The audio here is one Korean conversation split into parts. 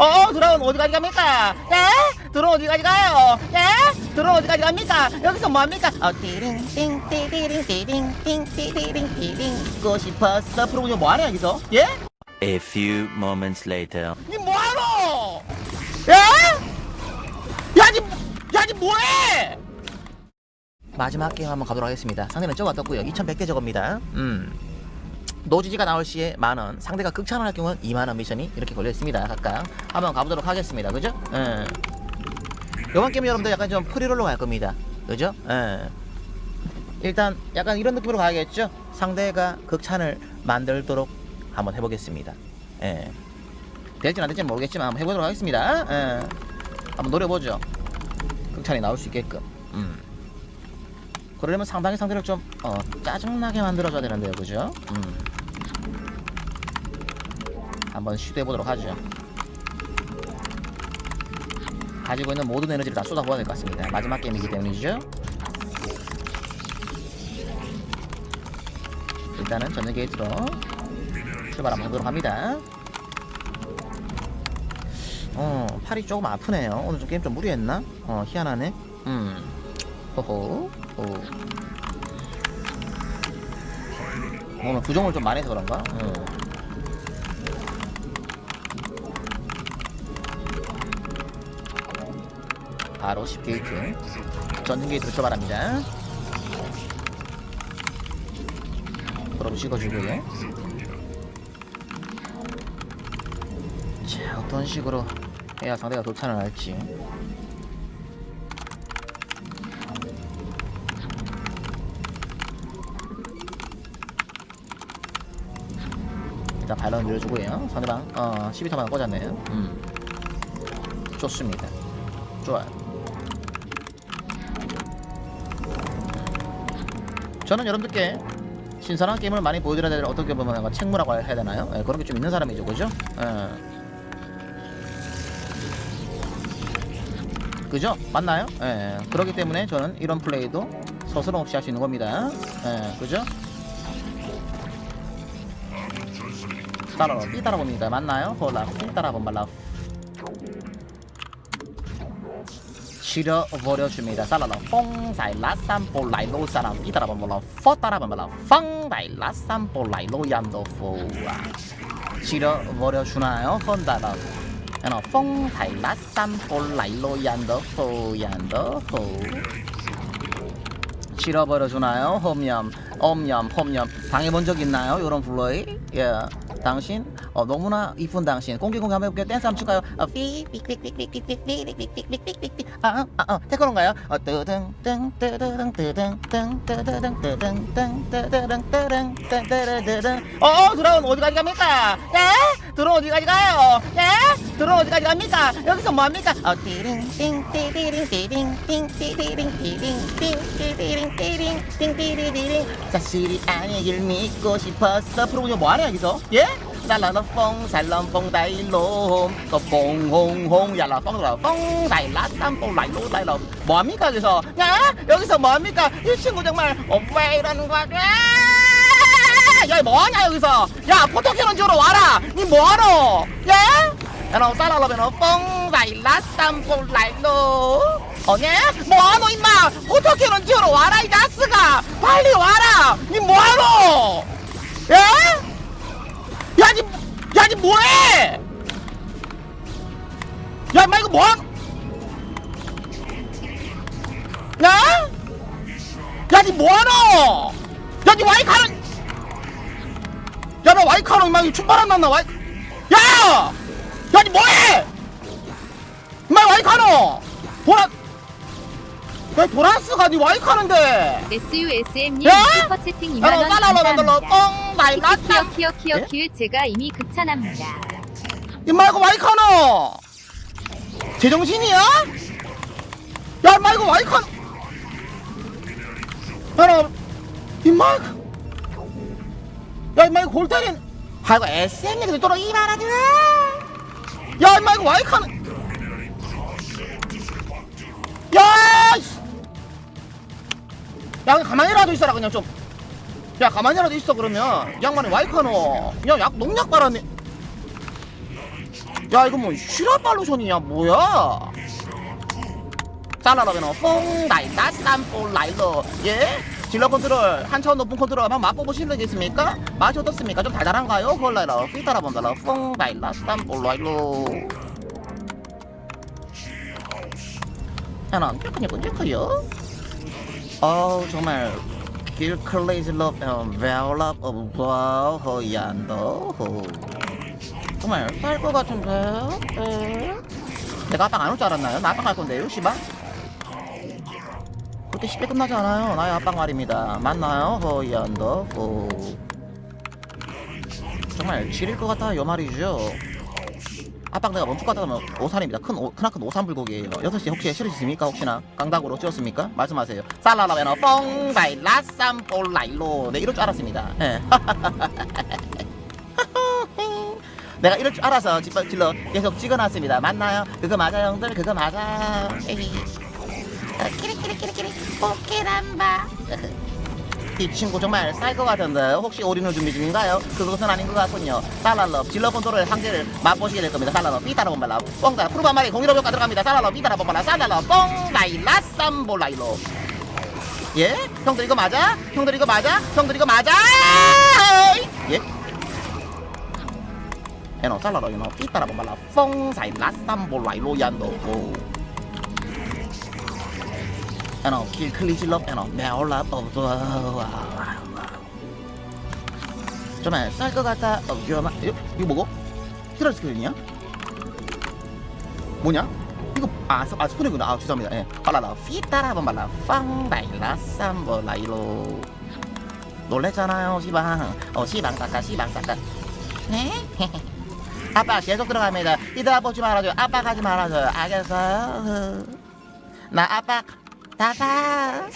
어, 어 드론 어디까지 갑니까? 예? 드론 어디까지 가요? 예? 드론 어디까지 갑니까? 여기서 뭐합니까? 어 띠링 띵 띠링 띠링 띵 띠링 띠링 고 싶었어 프로그램 뭐하냐 여기서? 예? A few moments later. 니 뭐하노? 예? 야니 야니 뭐해? 마지막 게임 한번 가도록 하겠습니다. 상대는 저 왔었고요. 2100개 저겁니다. 음. 노지지가 나올 시에 만원 상대가 극찬을 할 경우는 2만원 미션이 이렇게 걸려있습니다 각각 한번 가보도록 하겠습니다 그죠? 예. 이번 게임 여러분들 약간 좀 프리롤로 갈 겁니다 그죠? 예. 일단 약간 이런 느낌으로 가야겠죠? 상대가 극찬을 만들도록 한번 해보겠습니다 예. 될지 안 될지 모르겠지만 한번 해보도록 하겠습니다 예. 한번 노려보죠 극찬이 나올 수 있게끔 음. 그러려면 상당히 상대를 좀 어, 짜증나게 만들어줘야 되는데요 그죠? 음. 한번 시도해보도록 하죠. 가지고 있는 모든 에너지를 다 쏟아부어야 될 것 같습니다. 마지막 게임이기 때문이죠. 일단은 전용 게이트로 출발 한번 해보도록 합니다. 어 팔이 조금 아프네요. 오늘 좀 게임 좀 무리했나? 어 희한하네. 음. 호호. 호. 오늘 부정을 좀 많이 해서 그런가? 음. 바로 10게이트 전기 들쳐 바랍니다. 그럼 식어주고요. 자 어떤 식으로 해야 상대가 도착을 할지. 일단 발론 밀어주고요. 상대방 어 12터만 꽂았네요. 음. 좋습니다. 좋아요. 저는 여러분들께 신선한 게임을 많이 보여드려야 되는 어떻게 보면 약간 책무라고 해야 되나요? 예, 그런 게 좀 있는 사람이죠, 그죠? 예. 그죠? 맞나요? 예, 예. 그렇기 때문에 저는 이런 플레이도 서스럼 없이 할 수 있는 겁니다. 예, 그죠? 따라라 삐 따라 봅니다. 맞나요? 홀라 삐 따라 봅말라 지려버려 줍니다. 사라라, 퐁 사일라산 볼라이노 사람. 이따라봐 몰라. 퍼 따라봐 몰라. 펑 다일라산 볼라이로 얌도 포와. 지려버려 주나요? 헌다라 야나 펑 다일라산 볼라이로 얌도 포 얌도 포. 지려버려 주나요? 홈염 엄염 홈염 당해본 적 있나요? 요런 플로이? 예. 당신? 어, 너무나 이쁜 당신 공기공기 한번 해볼게요 댄스 한번 출까요 어, 삐삐삐삐삐삐삐삐삐삐삐삐삐삐아아아 태권인가요? 어, 뜨등 등 뜨등 뜨등 등 뜨등 뜨등 등 뜨등 뜨등 뜨등 어 드론 어디까지 갑니까? 예? 드론 어디까지 가요? 예? 드론 어디까지 갑니까? 여기서 뭐합니까? 어 띠링 띵 띠리링 띠링 띵 띠리링 띠링 띵 띠리링 띠링 띵 띠리링 사실이 아니길 믿고 싶었어 프로그램 뭐하냐 여기서? 예? 살라라뽕 살람뽕 다일롬. 또 뽕홍홍 야라뽕 라뽕 다일라땀뽕 라이로 라이로 뭐합니까 여기서? 야 여기서 뭐합니까? 이 친구 정말 오빠 이러는 거야? 야 뭐하냐 여기서? 야 포토캐논 지으러 와라! 니 뭐하노? 예? 야너 살라라면 뽕 다일라땀뽕 라이로. 어냐? 뭐하노 임마? 포토캐논 지으러 와라 이 자스가 빨리 와라! 니 뭐하노? 예? 야, 니, 야, 니 뭐해? 야, 임마, 이거 뭐한? 야? 야, 니 뭐하노? 야, 니 와이카는? 야, 너 와이카노, 이거 춤바람 났나, 와이? 야! 야, 니 뭐해? 임마, 와이카노! 보라, 야, 도라스가 니 와이카는데! SUSM님 야! 슈퍼 채팅 야, 2만원 너 살라라면 너 감사합니다. 뽕, 나일라땀! 키키키어 키어 키어 예? 제가 이미 극찬합니다. 임마 이거 와이카노 제정신이야? 야 이거 와이카노 야나 임마 이거- 야 임마 이거 골때린 아이고 SM 얘기도 또 이말하지 야 임마 이거 와이카노 야 이씨. 야 가만히라도 있어라 그냥 좀 야 가만히라도 있어 그러면. 이 양반이 와이카노. 야약 농약 빨았네. 야 이거 뭐 발로션이냐 뭐야? 살라라베노 뽕다이 나스탄폴 라일러 예? 질러 컨트롤 한 차원 높은 컨트롤 한번 맛보시겠습니까? 맛이 어떻습니까? 좀 달달한가요? 콜라이러 피타라 본달라 뽕다이 나스탄폴 라일러 하나 쭈크니까 쭈크요 어우 정말 길클레이즈 럽 벨럽 어브와우 허얀더 호. 정말 쌀것 같은데? 에? 내가 아빠 안올 줄 알았나요? 나 아빠 갈 건데요 씨발? 그렇게 쉽게 끝나지 않아요. 나의 아빠 말입니다. 맞나요? 호 정말 지릴 것 같아요 말이죠 아빠가 내가 멈출 것 같다면 오산입니다. 큰, 오, 크나큰 오산 불고기예요. 6시 혹시 싫으십니까? 혹시나 깡닭으로 찌었습니까? 말씀하세요. 살라라베너 뽕다이 라쌈 볼라일로 네 이럴 줄 알았습니다. 예. 내가 이럴 줄 알아서 집 질러 계속 찍어놨습니다. 맞나요? 그거 맞아 형들 그거 맞아. 에이. 어, 키리키리키리키리 포케란바. 이 친구 정말 쌀것 같은데 혹시 올인을 준비 중인가요? 그것은 아닌 것 같군요. 살랄럽 질러 컨트롤의 한계를 맛보시게 될 겁니다. 살랄럽 삐따라 본발라 뽕다 푸르반 마리 공유로 효과 들어갑니다. 살랄럽 삐따라 본발라 살랄럽 뽕다이 라 쌈볼라이로 예? 형들 이거 맞아? 형들 이거 맞아? 형들 이거 맞아? 예? 에노 살랄럽 에노 삐따라 본발라 뽕다이 라 쌈볼라이로 얀도고 에노 길클리질럽 에노 메올랍 어브와 정말 쌀것 같아. 어 위험한 이거, 이거 뭐고? 히럴 스크린이야? 뭐냐? 이거 아, 스- 아 스프링구나. 아 죄송합니다. 예. 발라라. 피따라 번발라. 빵다일라 쌈볼라이로. 놀랬잖아요 시방. 어 시방 닦아 시방 닦아. 네? 아빠 계속 들어갑니다. 이들아 보지 말아줘요. 아빠 가지 말아줘요. 알겠어요? 나 아빠 다사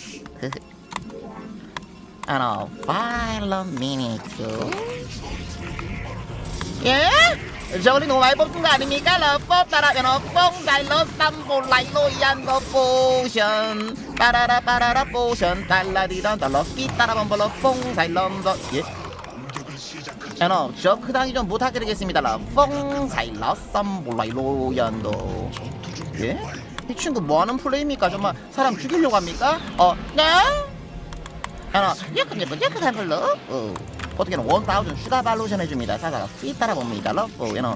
아노 파일럿 미니투 예? 저리 너무 많이 뽑은 거 아닙니까? 러퍼 따라 연어 뽕달러 쌈볼라이로 얀더 포션 빠라라 빠라라 포션 달라디던 달러 삐 따라 범벌러 뽕살럼더 예? 연어 저 크당이 좀 부탁드리겠습니다 라 뽕살러 쌈볼라이로 얀더 예? 이 친구 뭐하는 플레이입니까? 정말 사람 죽이려고 합니까? 어, 네? 하나, 예쁜 한 걸로. 어, 어떻게는 원 다우즌 슈가 발로션 해줍니다. 사사가 피 따라 봅니다. 러프, 얘는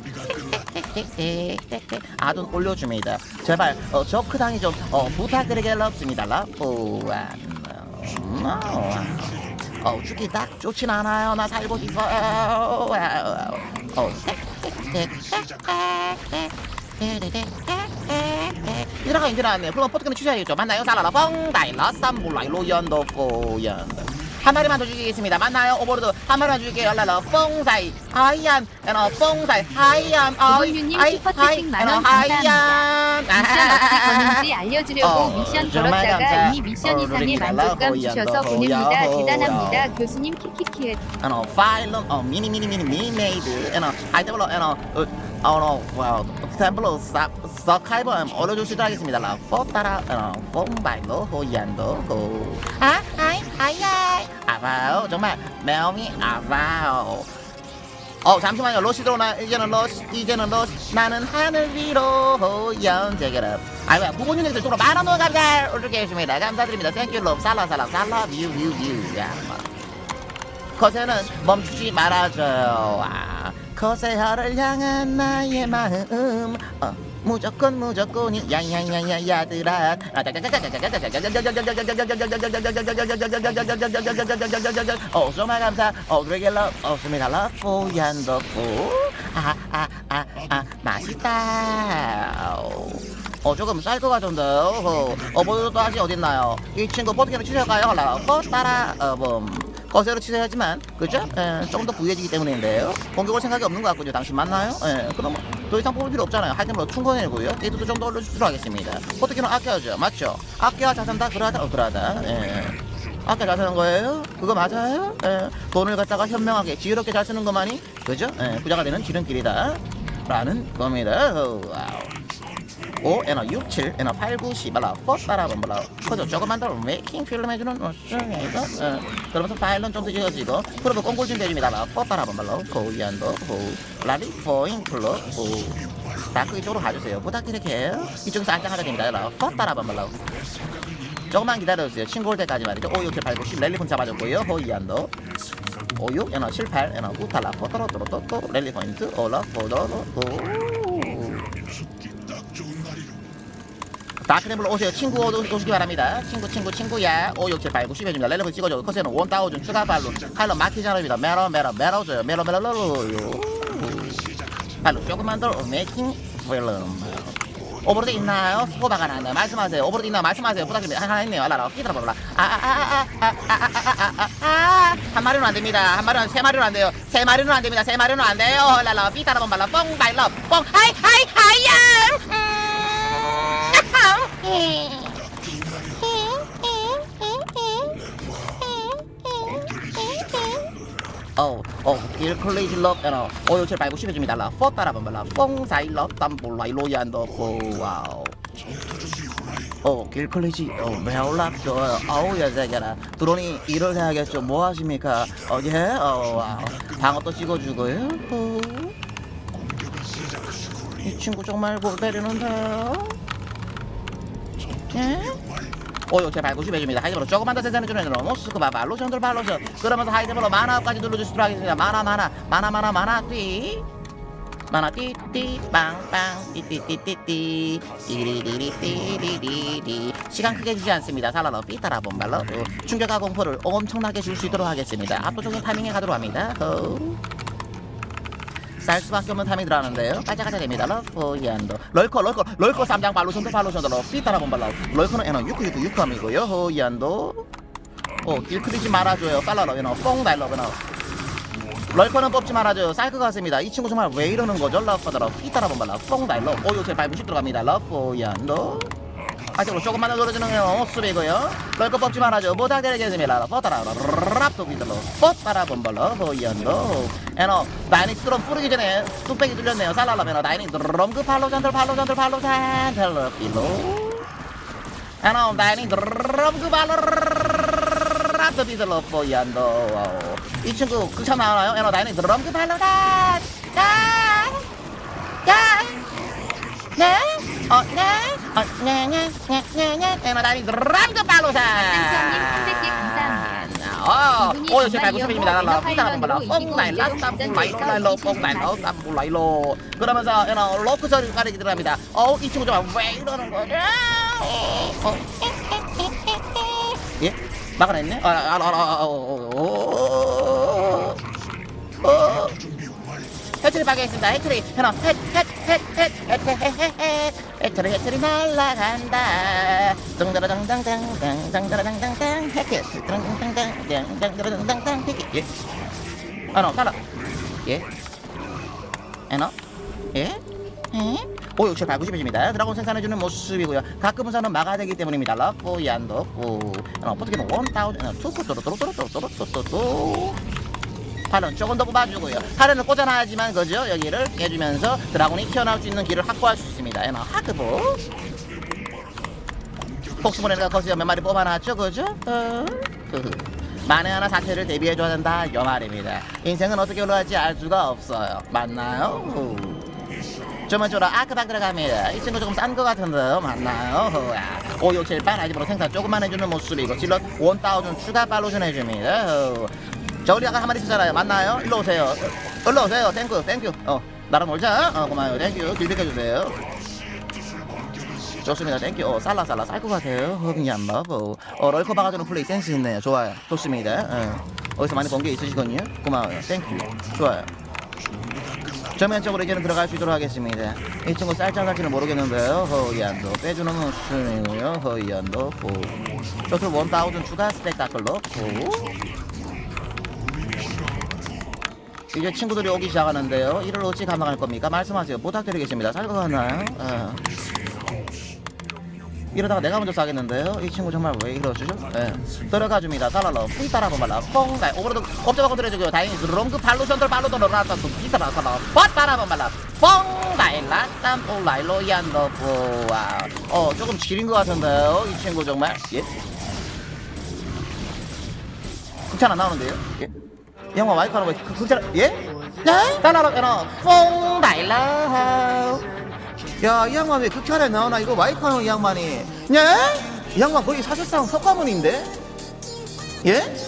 아돈 올려줍니다. 제발 어, 저크 당이 좀 어, 부탁드리겠습니다. 러프, 어, 죽기 딱 좋진 않아요. 나 살고 싶어요. 어, 이라가 나왔네요. 그럼 포트크는 취소해야겠죠. 맞나요? 살라라 뻥다이 라쌈볼라이 연더 포연 한 마리만 더 주시겠습니다. 맞나요? 오버로드 한 마리만 주실게요. 라라 뻥사이 하이안 에너 뻥사이 하이안 슈퍼채팅 하이 만원 에너 하이안 미션 어떻게 거는지 알려주려고 어, 미션 정말 걸었다가 감사. 이미 미션 어, 이상의. 만족감 호야, 주셔서 너, 보냅니다. 대단합니다. 교수님 키키키에 에너 파일런 어 미니 미니 미니 미니 메이드 에너 하이테블러 에너 어 와우 템플러 사수 있도록 하겠습니다 라 포 따라 에너 뽕바이로 호얀도 호 아, 아이, 아이, 아이. 아파요. 정말 매움이 아파요. 어, 잠시만요. 러시 들어오나? 이제는 러시, 이제는 러시. 나는 하늘 위로 연재결합. 아이고야, 구본윤에서 쪽으로 만원 원 감사 해주십니다. 감사드립니다. 땡큐 럽 살라 살라 살라 뷰뷰 뷰. 야, 뭐. 거세는 멈추지 말아줘요. 아, 거세하를 향한 나의 마음. 어, 무조건 무조건이 야야야야 야들아. 어 정말 감사. 어 레귤러 없습니다. 러프 얀더프. 아아아아 맛있다. 어 조금 쌀 것 같은데. 어 어버도 아직 어딨나요? 이 친구 포트게는 치셔가요. 라퍼 따라 어범. 거세로 치셔야지만 그죠? 예, 조금 더 부유해지기 때문인데요. 공격을 생각이 없는 것 같군요. 당신 맞나요? 예, 그럼 더 이상 뽑을 필요 없잖아요. 하여튼 뭐 충분해고요. 데이트도 좀 더 올려주도록 하겠습니다. 포트기는 아껴야죠. 맞죠? 아껴야 잘 산다. 그러다 어 그러다. 예. 아껴 잘 사는 거예요? 그거 맞아요? 예. 돈을 갖다가 현명하게 지혜롭게 잘 쓰는 것만이 그죠? 예, 부자가 되는 지름길이다. 라는 겁니다. 어, 와우. 5 에너 6 7 에너 8 9 10 발라 4 따라 번발라. 커져 조금만 더 메이킹 필름 해주는 어쩌이거? 어, 그러면서 파일은 좀 더 지어지고 프로브 꽁골 준비해줍니다 4 따라 번발라. 고이안도 고 라리 포인 클럽 고 다크 이쪽으로 가주세요. 부탁드릴게요. 이쪽에서 안장하자 됩니다. 여러분 퍽 따라봐 말라고 조금만 기다려주세요. 친구 올 때까지 말이죠. 5 6 7 8 9 10 랠리 폰 잡아줬고요. 호이안도. 5 6 연어 7 8 연어 우탈라. 포터로또로또또. 랠리 포인트. 올라 포더로또 다크램블 오세요 친구 오- 오시기 바랍니다 친구 친구 친구야 5 6 7 8 9 10 해줍니다 랠리 폰 찍어줘 커세는 원다우준 추가 발로 팔로 마키자랍니다 메로 메로 메로 줘요 메로 메로 메로 발로 조금만 더 메이킹 필름 오버로드 있나요? 스코바가 나왔나요? 말씀하세요. 오버로드 있나요? 말씀하세요. 부탁드립니다. 하나 있네요. 알아라. 피드라 봐라. 아, 아, 아, 아, 아, 아, 아, 아, 아, 아, 한 마리는 안 됩니다. 한 마리는 세 마리는 안 돼요. 세 마리는 안 됩니다. 세 마리는 안 돼요. 라라. 피드라 봐라. 뽕 발라. 뽕. 하이, 하이, 하이야. 어, 어, 길 컬레이지 럽, 에너, 오요 칠 발고 십에 줍니다. 라, 포 따라 봐라. 뽕 사이 럽, 땀볼 라이로 얀더, 고, 와우. 어, 길 컬레이지, 어, 매올락 좋아요. 어우, 야, 새끼라. 드론이 일을 해야겠죠. 뭐 하십니까? 어, 예, 어, 와우. 방어도 찍어주고요. 어. 이 친구 정말 골 때리는데요. 예? 오요 제 발고 싶해줍니다. 하이드로 조금만 더 생산해주는 로모스크 바바 로션들 발로션. 그러면서 하이드로 만화까지 눌러주시도록 하겠습니다. 만화 만화 만화 만화 만화 띠. 만화 띠띠 빵빵 띠띠띠띠띠. 띠리리리띠리리리. 시간 크게 주지 않습니다. 살라로 삐따라 본발로. 충격과 공포를 엄청나게 줄 수 있도록 하겠습니다. 압도적인 타이밍에 가도록 합니다. 호우. 쌀 수밖에 없는 타임이 들어가는데요. 빠져가자 됩니다. 러프얀도 럴커 럴커 럴커 쌈장 발로션도 발로션도 삐따라 본 발로 럴커는 에너 유쿠 유쿠 유쿠함이고요. 호얀도 어 길크리지 말아줘요. 팔라러 에너 뽕 달러 에너 럴커는 뽑지 말아줘요. 사이크 같습니다. 이 친구 정말 왜 이러는 거죠? 러프더러 삐따라 본 발로 뽕 달러 오요제 발부식 들어갑니다. 러프얀도 아직으로 조금만 더거 수비고요. 럴커 뽑지 말아줘. 부탁드리겠습니다. 포따라. 랍도 비들로 포따라. 본발로. 호얀도. 에너 다이닝 스트롬 뿌리기 전에 뚝배기 뚫렸네요. 살라라메너 다이닝 드럼 그 팔로 잔들 팔로 잔들 팔로잔 필로 에너 다이닝 드럼 그 팔로 비들로 포얀도. 이 친구 극찬 나오나요? 에너 다이닝 드럼 그 팔로잔 네? 어, 네? 어, 냐냐냐냐냐 대마다니 드라이더 팔로사 쌍쌍님 300개 감사합니다. 어, 이분이 어, 역시 정말 발구 선배입니다. 라, 이런 피타는 발라, 파일럿으로 뽕나이, 라, 이분이 쌈불라이, 진짜 라, 진짜 뽕나이, 라, 진짜 쌈불라이로. 그러면서, you know, 로크 소리를 가르기 들어갑니다. 어, 이 친구 좀 왜 이러는 거냐? 어 어, 어, 어, 예? 막아냈네? 아, 아, 아, 아, 아, 아 어, 어, 어, 어, 어. 해초리 박겠습니다 해초리, 해나, 해, 해, 해, 해, 해, 해, 해. 해트리, 해트리 날라간다. 덩다라당당당, 당다라당당당, 해트, 당당당당, 당다라당당당, 해트. 예? 아, 너, 살아. 예? 에너? 예? 예? 오, 역시 190입니다. 드라곤 생산해주는 모습이고요. 가끔은 저는 막아야 되기 때문입니다. 라포, 얀도, 오. 어, 어떻게든 원다운, 투투뚜루뚜루뚜루뚜루뚜루뚜루. 팔은 조금 더 뽑아주고요. 팔은 꽂아놔야지만 그죠? 여기를 깨주면서 드라곤이 튀어나올 수 있는 길을 확보할 수 있습니다. 에너 하크보. 폭스모네가 거기서 몇 마리 뽑아놨죠, 그죠? 어? 만에 하나 사태를 대비해줘야 된다, 이 말입니다. 인생은 어떻게 올라갈지 알 수가 없어요. 맞나요? 후. 주문주로 아크박 들어갑니다. 이 친구 조금 싼 거 같은데요. 맞나요? 후야. 5, 6, 7, 8 아지브로 생산 조금만 해주는 모습이고 질럿 원다우준 추가 팔로션 해줍니다. 후. 저 우리 아까 한 마리 있었잖아요. 맞나요? 일로 오세요. 일로 오세요. 땡큐, 땡큐. 어, 나랑 놀자. 어, 고마워요. 땡큐. 길 비켜주세요. 좋습니다. 땡큐. 어, 살라 살라 쌀 것 같아요. 흑이 안 먹어. 어, 럴커 박아주는 플레이 센스 있네요. 좋아요. 좋습니다. 어. 어디서 많이 본 게 있으시거든요. 고마워요. 땡큐. 좋아요. 정면적으로 이제는 들어갈 수 있도록 하겠습니다. 이 친구 쌀짤살지는 모르겠는데요. 허이안도 빼주는 모습이고요. 허이안도 호. 저트 원다우즌 추가 스펙타클로 호. 이제 친구들이 오기 시작하는데요. 이를 어찌 감당할 겁니까? 말씀하세요. 부탁드리겠습니다. 살것 같나요? 어. 이러다가 내가 먼저 싸겠는데요. 이 친구 정말 왜 이러죠? 예. 들어가 줍니다. 살라러 푸이 따라고 말라. 뽕날 오버로드 옵저버 건드려주고요. 다행히 롱그 발로션들 발로도 라라또 기타라 살라. 빠 따라고 말라. 뽕날 라쌈 뽕라일로 얀더 부와. 어 조금 지린 것 같은데요. 이 친구 정말 예. 극찬 안 나오는데요? 예. 이 영화 마이크 하는 거 극찬 예? 네? 따라라 에너 뽕날 라 야, 이 양반 왜 극혈에 나오나? 이거 하는 이 양반이. 예? 이 양반 거의 사실상 석가모니인데? 예?